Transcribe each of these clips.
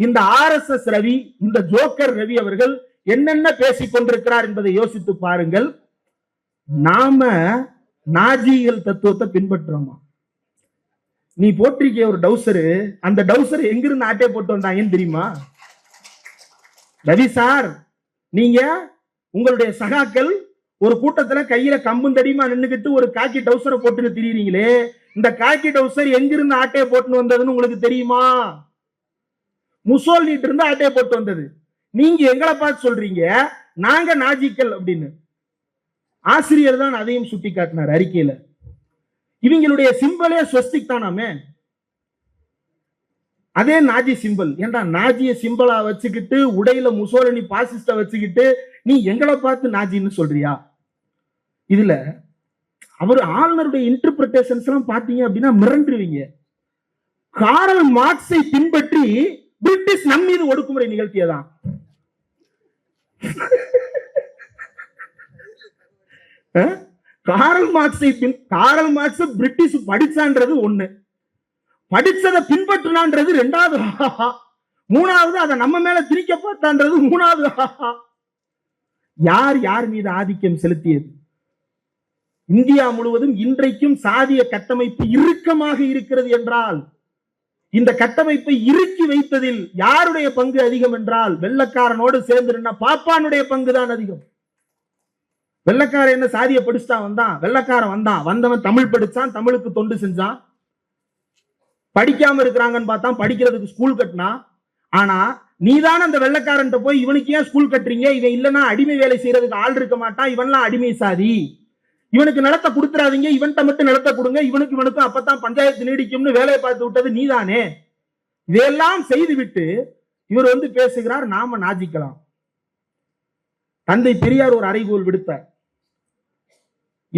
இந்த R S S Ravi இந்த joker Ravi அவர்கள் என்னென்ன பேசிக் கொண்டிருக்கிறார் என்பதை யோசித்து பாருங்கள். நாம நாஜிகள் தத்துவத்தை பின்பற்றுறோமா? நீ போட்டிருக்கிய ஒரு டவுசரு அந்த டவுசர் எங்கிருந்து ஆட்டே போட்டு வந்தாங்கன்னு தெரியுமா? ரவி சார் நீங்க உங்களுடைய சகாக்கள் ஒரு கூட்டத்துல கையில கம்பும் தடியுமா நின்னுகிட்டு ஒரு காக்கி டவுசரை போட்டுன்னு திரியுறீங்களே இந்த காக்கி டவுசர் எங்கிருந்து ஆட்டையை போட்டுன்னு வந்ததுன்னு உங்களுக்கு தெரியுமா? முசோல்னிட்டு இருந்து ஆட்டையை போட்டு வந்தது. நீங்க எங்களை பார்த்து சொல்றீங்க நாங்க நாஜிக்கல் அப்படின்னு. ஆசிரியர் தான் அதையும் சுட்டி காட்டினார் அறிக்கையில. இவங்களுடைய சிம்பலே ஸ்வஸ்திக் தானாமே. அதே நாஜி சிம்பல் ஏண்டா நாஜிய சிம்பலா வச்சுக்கிட்டு உடையில முசோலினி பாசிஸ்ட வச்சுக்கிட்டு நீ எங்களை பார்த்து நாஜின்னு சொல்றியா? இதுல அவர் ஆளுநருடைய இன்டர்பிரிட்டேஷன்ஸ் எல்லாம் பாத்தீங்க அப்படின்னா மிரண்டுருவீங்க. காரல் மார்க்ஸை பின்பற்றி பிரிட்டிஷ் நம் மீது ஒடுக்குமுறை நிகழ்த்தியதான் காரல் மார்க்ஸை பின் காரல் மார்க்ஸ் பிரிட்டிஷ் படிச்சான்றது ஒண்ணு. படிச்சதை பின்பற்றினான்றது ரெண்டாவது மூணாவது அதை நம்ம மேல திணிக்க பார்த்தான்றது மூணாவது யார் யார் மீது ஆதிக்கம் செலுத்தியது? இந்தியா முழுவதும் இன்றைக்கும் சாதிய கட்டமைப்பு இறுக்கமாக இருக்கிறது என்றால் இந்த கட்டமைப்பை இறுக்கி வைத்ததில் யாருடைய பங்கு அதிகம் என்றால் வெள்ளக்காரனோடு சேர்ந்து பாப்பானுடைய பங்கு தான் அதிகம். வெள்ளக்காரன் என்ன சாதிய படிச்சுட்டான் வந்தான்? வெள்ளக்காரன் வந்தான். வந்தவன் தமிழ் படிச்சான் தமிழுக்கு தொண்டு செஞ்சான். படிக்காம இருக்கிறாங்கன்னு பார்த்தா படிக்கிறதுக்கு ஸ்கூல் கட்டினா. ஆனா நீதான அந்த வெள்ளக்காரன்ட்ட போய் இவனுக்கு ஏன் ஸ்கூல் கட்டுறீங்க? இவன் இல்லைன்னா அடிமை வேலை செய்யறதுக்கு ஆள் இருக்க மாட்டான் இவன்லாம் அடிமை சாதி. இவனுக்கு நிலத்தை கொடுத்துறாதீங்க இவன்கிட்ட மட்டும் நிலத்தை கொடுங்க இவனுக்கு இவனுக்கும் அப்பதான் பஞ்சாயத்து நீடிக்கும்னு வேலையை பார்த்து விட்டது நீதானே? இதையெல்லாம் செய்துவிட்டு இவர் வந்து பேசுகிறார் நாம நாஜிக்கலாம். தந்தை பெரியார் ஒரு அறைகோல் விடுத்தார்.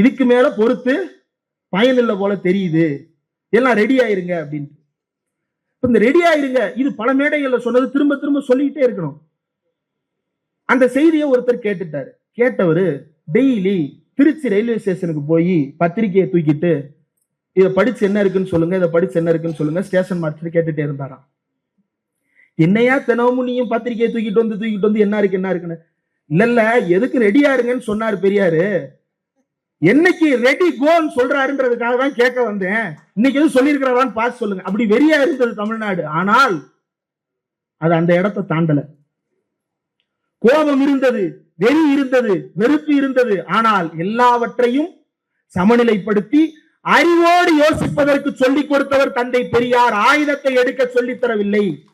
இதுக்கு மேல பொறுத்து பயனில்லை போல தெரியுது. எல்லாம் ரெடி ஆயிருங்க அப்படின்ட்டு. இந்த ரெடி ஆயிருங்க இது பல மேடைகள்ல சொன்னது திரும்ப திரும்ப சொல்லிக்கிட்டே இருக்கணும். அந்த செய்தியை ஒருத்தர் கேட்டுட்டாரு. கேட்டவர் டெய்லி திருச்சி ரயில்வே ஸ்டேஷனுக்கு போய் பத்திரிக்கையை தூக்கிட்டு இதை படிச்சு என்ன இருக்குன்னு சொல்லுங்க இதை படிச்சு என்ன இருக்குன்னு சொல்லுங்க ஸ்டேஷன் மாஸ்டர் கேட்டுட்டே இருந்தாராம். என்னையா தினமும் நீயும் பத்திரிக்கையை தூக்கிட்டு வந்து தூக்கிட்டு வந்து என்ன இருக்கு என்ன இருக்குன்னு? இல்ல இல்ல எதுக்கு ரெடியா இருங்கன்னு சொன்னாரு பெரியாரு. என்னைக்கு ரெடி கோன்னு சொல்றாருன்றதுக்காக தான் கேட்க வந்தேன். இன்னைக்கு எதுவும் சொல்லியிருக்கிறாரான்னு பார்த்து சொல்லுங்க. அப்படி வெறியா இருந்தது தமிழ்நாடு. ஆனால் அது அந்த இடத்தை தாண்டல. கோபம் இருந்தது. வெறி இருந்தது வெறுப்பு இருந்தது ஆனால் எல்லாவற்றையும் சமநிலைப்படுத்தி அறிவோடு யோசிப்பதற்கு சொல்லிக் கொடுத்தவர் தந்தை பெரியார். ஆயுதத்தை எடுக்க சொல்லித் தரவில்லை.